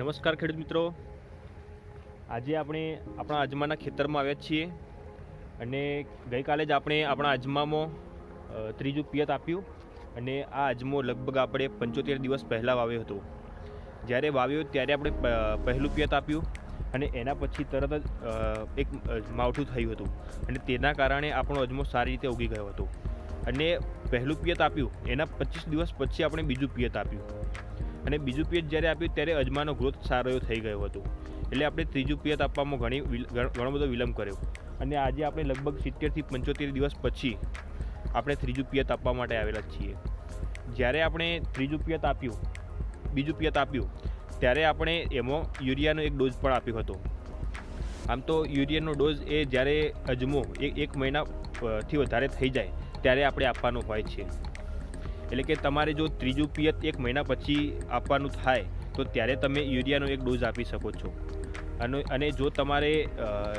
નમસ્કાર ખેડૂત મિત્રો. આજે આપણે આપણા અજમાના ખેતરમાં આવ્યા છીએ અને ગઈકાલે જ આપણે આપણા અજમામાં ત્રીજું પિયત આપ્યું અને આ અજમો લગભગ આપણે પંચોતેર દિવસ પહેલાં વાવ્યો હતો. જ્યારે વાવ્યો ત્યારે આપણે પહેલું પિયત આપ્યું અને એના પછી તરત જ એક માવઠું થયું હતું અને તેના કારણે આપણો અજમો સારી રીતે ઉગી ગયો હતો. અને પહેલું પિયત આપ્યું એના પચીસ દિવસ પછી આપણે બીજું પિયત આપ્યું. અને બીજું પિયત જ્યારે આપ્યું ત્યારે અજમાનો ગ્રોથ સારો થઈ ગયો હતો. એટલે આપણે ત્રીજું પિયત આપવામાં ઘણી ઘણો બધો વિલંબ કર્યો. અને આજે આપણે લગભગ સિત્તેરથી પંચોતેર દિવસ પછી આપણે ત્રીજું પિયત આપવા માટે આવેલા છીએ. જ્યારે આપણે ત્રીજું પિયત આપ્યું, બીજું પિયત આપ્યું, ત્યારે આપણે એમાં યુરિયાનો એક ડોઝ પણ આપ્યો હતો. આમ તો યુરિયાનો ડોઝ એ જ્યારે અજમો એક એક મહિના વધારે થઈ જાય, ત્યારે આપણે આપવાનો હોય છે. એટલે કે તમારે જો ત્રીજું પિયત એક મહિના પછી આપવાનું થાય, તો ત્યારે તમે યુરિયાનો એક ડોઝ આપી શકો છો. અને અને જો તમારે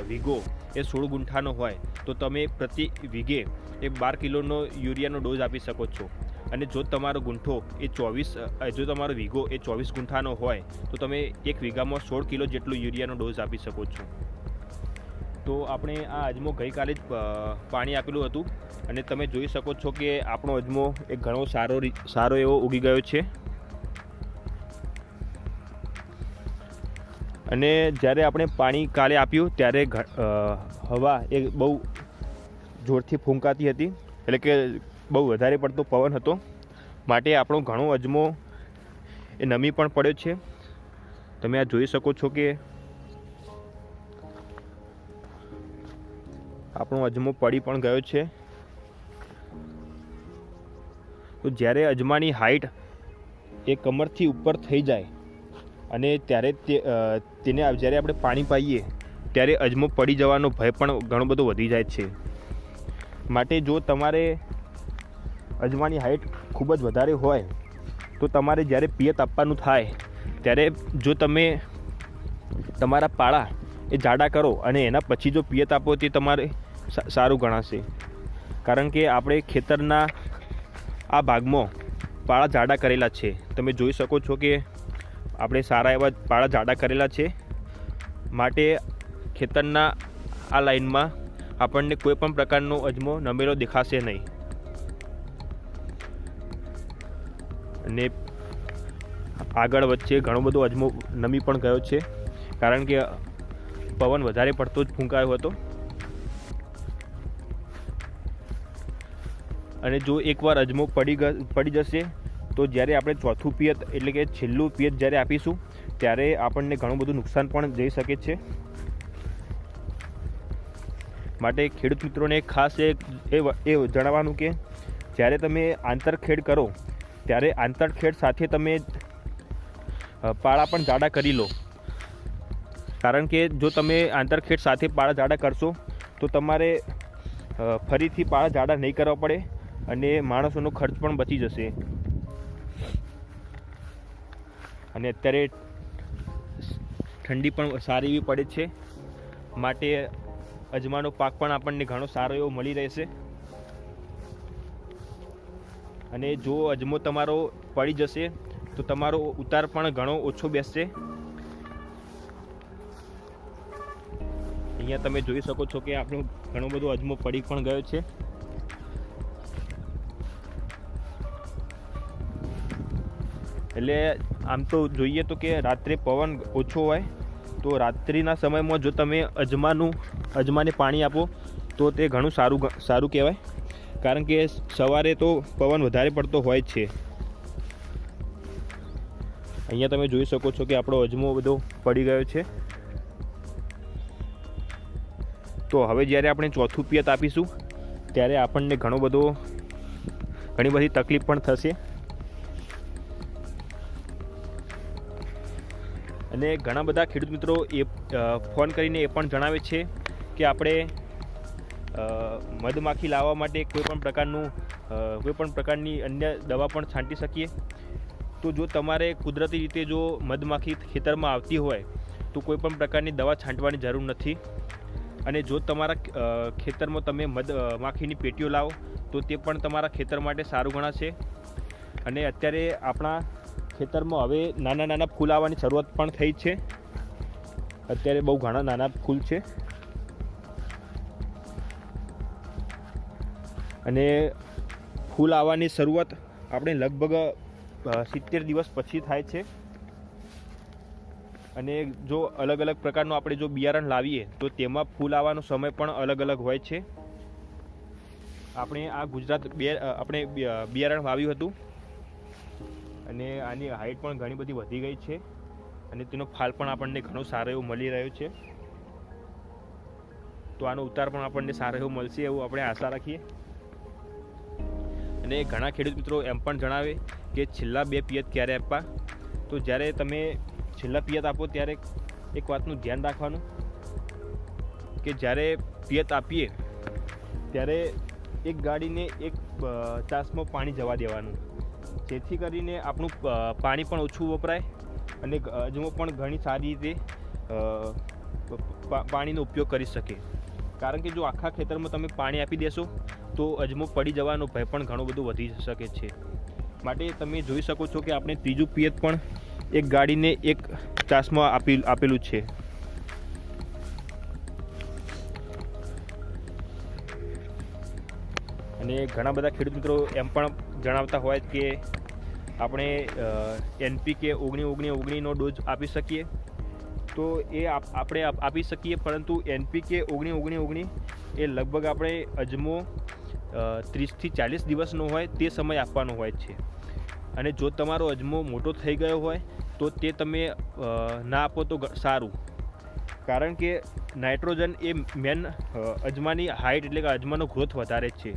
વીઘો એ સોળ ગુંઠાનો હોય, તો તમે પ્રતિ વીઘે એ બાર કિલોનો યુરિયાનો ડોઝ આપી શકો છો. અને જો તમારો ગુંઠો એ ચોવીસ જો તમારો વીઘો એ ચોવીસ ગુંઠાનો હોય, તો તમે એક વીઘામાં સોળ કિલો જેટલો યુરિયાનો ડોઝ આપી શકો છો. તો આપણે આ અજમો ગઈકાલે જ પાણી આપેલું હતું. અને તમે જોઈ શકો છો કે આપણો અજમો એ ઘણો સારો સારો એવો ઉગી ગયો છે. અને જ્યારે આપણે પાણી કાલે આપ્યું, ત્યારે હવા એ બહુ જોરથી ફૂંકાતી હતી. એટલે કે બહુ વધારે પડતો પવન હતો. માટે આપણો ઘણો અજમો એ નમી પણ પડ્યો છે. તમે આ જોઈ શકો છો કે આપણો અજમો પડી પણ ગયો છે. તો જ્યારે અજમાની હાઈટ એ કમરથી ઉપર થઈ જાય અને ત્યારે તેને જ્યારે આપણે પાણી પાઈએ, ત્યારે અજમો પડી જવાનો ભય પણ ઘણો બધો વધી જાય છે. માટે જો તમારે અજમાની હાઈટ ખૂબ જ વધારે હોય, તો તમારે જ્યારે પિયત આપવાનું થાય, ત્યારે જો તમે તમારા પાળા એ જાડા કરો અને એના પછી જો પિયત આપો તે તમારે સારું ગણાશે. કારણ કે આપણે ખેતરના આ ભાગમાં પાળા જાડા કરેલા છે. તમે જોઈ શકો છો કે આપણે સારા એવા પાળા જાડા કરેલા છે. માટે ખેતરના આ લાઈનમાં આપણને કોઈ પણ પ્રકારનો અજમો, નમેલો દેખાશે નહીં. અને આગળ વચ્ચે ઘણો બધો અજમો નમી પણ ગયો છે. કારણ કે પવન વધારે પડતો જ ફૂંકાયો હતો. અને જો એકવાર અજમો પડી પડી જશે, તો જ્યારે આપણે ચોથું પિયત, એટલે કે છેલ્લું પિયત જ્યારે આપીશું, ત્યારે આપણને ઘણું બધું નુકસાન પણ જઈ શકે છે. માટે ખેડૂત મિત્રોને ખાસ એ એ જણાવવાનું કે, જ્યારે તમે આંતરખેડ કરો, ત્યારે આંતરખેડ સાથે તમે પાળા પણ જાડા કરી લો. કારણ કે જો તમે આંતરખેડ સાથે પાળા જાડા કરશો, તો તમારે ફરીથી પાળા જાડા નહીં કરવા પડે. અને માણસોનો ખર્ચ પણ બચી જશે. અને અત્યારે ઠંડી પણ સારી એવી પડે છે. માટે અજમાનો પાક પણ આપણને ઘણો સારો એવો મળી રહેશે. અને જો અજમો તમારો પડી જશે, તો તમારો ઉતાર પણ ઘણો ઓછો બેસશે. અહીંયા તમે જોઈ શકો છો કે આપણો ઘણો બધો અજમો પડી પણ ગયો છે. એટલે આમ તો જોઈએ તો કે રાત્રે પવન ઓછો હોય, તો રાત્રિના સમયમાં જો તમે અજમાનું, અજમાને પાણી આપો, તો તે ઘણું સારું સારું કહેવાય. કારણ કે સવારે તો પવન વધારે પડતો હોય છે. અહીંયા તમે જોઈ શકો છો કે આપણો અજમો બધો પડી ગયો છે. તો હવે જ્યારે આપણે ચોથું પિયત આપીશું, ત્યારે આપણને ઘણો બધો, ઘણી બધી તકલીફ પણ થશે. અને ઘણા બધા ખેડૂત મિત્રો એ ફોન કરીને એ પણ જણાવે છે કે આપણે મધમાખી લાવવા માટે કોઈ પણ પ્રકારનું કોઈપણ કોઈ પણ પ્રકારની અન્ય દવા પણ છાંટી શકીએ. તો જો તમારે કુદરતી રીતે જો મધમાખી ખેતરમાં આવતી હોય, તો કોઈ પણ પ્રકારની દવા છાંટવાની જરૂર નથી. અને જો તમારા ખેતરમાં તમે મધ માખીની પેટીઓ લાવો, તો તે પણ તમારા ખેતર માટે સારું ગણાશે. અને અત્યારે આપણા ખેતરમાં હવે નાના નાના ફૂલ આવવાની શરૂઆત પણ થઈ છે. અત્યારે બહુ ઘણા નાના ફૂલ છે. અને ફૂલ આવવાની શરૂઆત આપણે લગભગ સિત્તેર દિવસ પછી થાય છે. અને જો અલગ અલગ પ્રકારનું આપણે જો બિયારણ લાવીએ, તો તેમાં ફૂલ આવવાનો સમય પણ અલગ અલગ હોય છે. આપણે આ ગુજરાત બે આપણે બિયારણ વાવ્યું હતું. અને આની હાઈટ પણ ઘણી બધી વધી ગઈ છે. અને તેનો ફાલ પણ આપણને ઘણો સારો એવો મળી રહ્યો છે. તો આનો ઉતાર પણ આપણને સારો એવો મળશે એવું આપણે આશા રાખીએ. અને ઘણા ખેડૂત મિત્રો એમ પણ જણાવે કે છેલ્લા બે પિયત ક્યારે આપવા? તો જ્યારે તમે છેલ્લા પિયત આપો ત્યારે એક વાતનું ધ્યાન રાખવાનું કે જ્યારે પિયત આપીએ ત્યારે એક ગાડીને એક ચાસમાં પાણી જવા દેવાનું. જેથી કરીને આપણું પાણી પણ ઓછું વપરાય અને અજમો પણ ઘણી સારી રીતે પાણીનો ઉપયોગ કરી શકે. કારણ કે જો આખા ખેતરમાં તમે પાણી આપી દેશો, તો અજમો પડી જવાનો ભય પણ ઘણો બધો વધી શકે છે. માટે તમે જોઈ શકો છો કે આપણે ત્રીજું પિયત પણ એક ગાડીને એક ચાસમાં આપી, આપેલું છે. અને ઘણા બધા ખેડૂત મિત્રો એમ પણ જણાવતા હોય કે આપણે એનપીકે ઓગણી ઓગણી ઓગણીનો ડોઝ આપી શકીએ? તો એ આપ- આપણે આપ- આપી શકીએ, પરંતુ એનપીકે ઓગણી ઓગણી ઓગણી એ લગભગ આપણે અજમો ત્રીસથી ચાલીસ દિવસનો હોય, તે સમય આપવાનો હોય છે. અને જો તમારો અજમો મોટો થઈ ગયો હોય, તો તે તમે ના આપો તો સારું. કારણ કે નાઇટ્રોજન એ મેન અજમાની હાઇટ એટલે કે અજમાનો ગ્રોથ વધારે છે.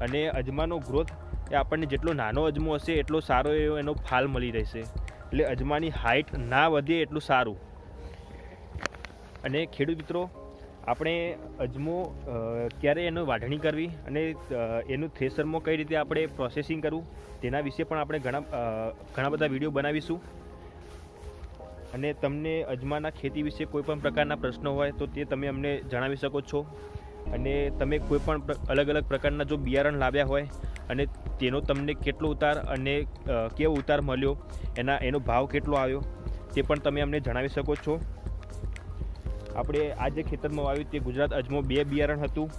અને અજમાનો ગ્રોથ એ આપણને જેટલો નાનો અજમો હશે, એટલો સારો એવો એનો ફાલ મળી રહેશે. એટલે અજમાની હાઇટ ના વધે એટલું સારું. અને ખેડૂત મિત્રો, આપણે અજમો ક્યારે એનો વાઢણી કરવી અને એનું થ્રેસરમાં કઈ રીતે આપણે પ્રોસેસિંગ કરવું, તેના વિશે પણ આપણે ઘણા ઘણા બધા વીડિયો બનાવીશું. અને તમને અજમાના ખેતી વિશે કોઈ પણ પ્રકારના પ્રશ્નો હોય તો તે તમે અમને જણાવી શકો છો. અને તમે કોઈ પણ અલગ અલગ પ્રકારના જો બિયારણ લાવ્યા હોય અને તેનો તમને કેટલો ઉતાર અને કેવો ઉતાર મળ્યો, એના, એનો ભાવ કેટલો આવ્યો, તે પણ તમે અમને જણાવી શકો છો. આપણે આ જે ખેતરમાં વાવ્યું તે ગુજરાત અજમો બે બિયારણ હતું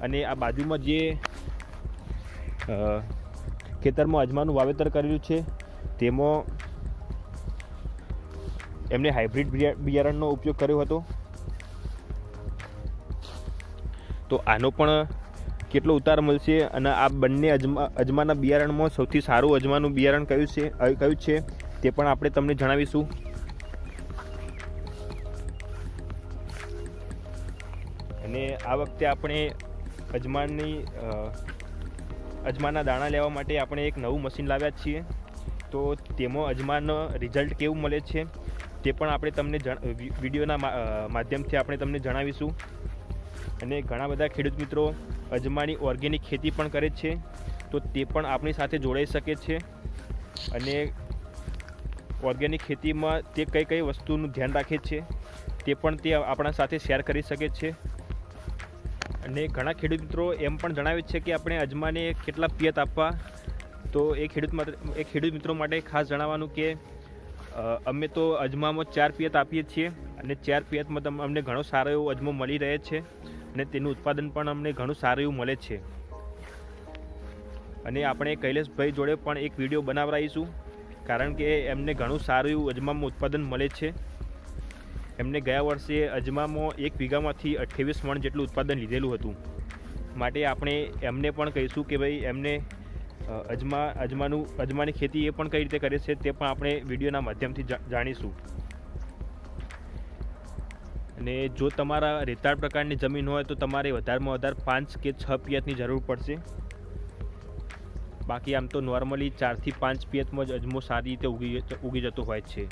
અને આ બાજુમાં જે ખેતરમાં અજમાનું વાવેતર કરેલું છે, તેમાં એમને હાઇબ્રિડ બિયા- બિયારણનો ઉપયોગ કર્યો હતો. તો આનો પણ કેટલો ઉતાર મળશે અને આ બંને અજમા, અજમાના બિયારણમાં સૌથી સારું અજમાનું બિયારણ કયું છે કયું છે તે પણ આપણે તમને જણાવીશું. અને આ વખતે આપણે અજમાની અજમાના દાણા લેવા માટે આપણે એક નવું મશીન લાવ્યા છીએ. તો તેમાં અજમાનો રિઝલ્ટ કેવું મળે છે તે પણ આપણે તમને વિડીયોના માધ્યમથી આપણે તમને જણાવીશું. અને ઘણા બધા ખેડૂત મિત્રો અજમાની ઓર્ગેનિક ખેતી પણ કરે છે. તો તે પણ આપણી સાથે જોડાઈ શકે છે. અને ઓર્ગેનિક ખેતીમાં તે કઈ કઈ વસ્તુનું ધ્યાન રાખે છે તે પણ તે આપણા સાથે શેર કરી શકે છે. અને ઘણા ખેડૂત મિત્રો એમ પણ જણાવે છે કે આપણે અજમાને કેટલા પિયત આપવા. તો એ ખેડૂત માટે એ ખેડૂત મિત્રો માટે ખાસ જણાવવાનું કે અમે તો અજમામાં ચાર પિયત આપીએ છીએ અને ચાર પિયતમાં તમ, અમને ઘણો સારો એવો અજમો મળી રહે છે. અને તેનું ઉત્પાદન પણ અમને ઘણું સારું એવું મળે છે. અને આપણે કૈલેશભાઈ જોડે પણ એક વીડિયો બનાવડાવીશું, કારણ કે એમને ઘણું સારું એવું અજમામાં ઉત્પાદન મળે છે. એમને ગયા વર્ષે અજમામાં એક વીઘામાંથી અઠ્યાવીસ મણ જેટલું ઉત્પાદન લીધેલું હતું. માટે આપણે એમને પણ કહીશું કે ભાઈ, એમને અજમા, અજમાનું, અજમાની ખેતી એ પણ કઈ રીતે કરે છે તે પણ આપણે વિડીયોના માધ્યમથી જાણીશું. અને જો તમારા રેતાળ પ્રકારની જમીન હોય તો તમારે વધારેમાં વધારે પાંચ કે છ પિયતની જરૂર પડશે. બાકી આમ તો નોર્મલી ચારથી પાંચ પિયતમાં જ અજમો સારી રીતે ઉગી ઉગી જતો હોય છે.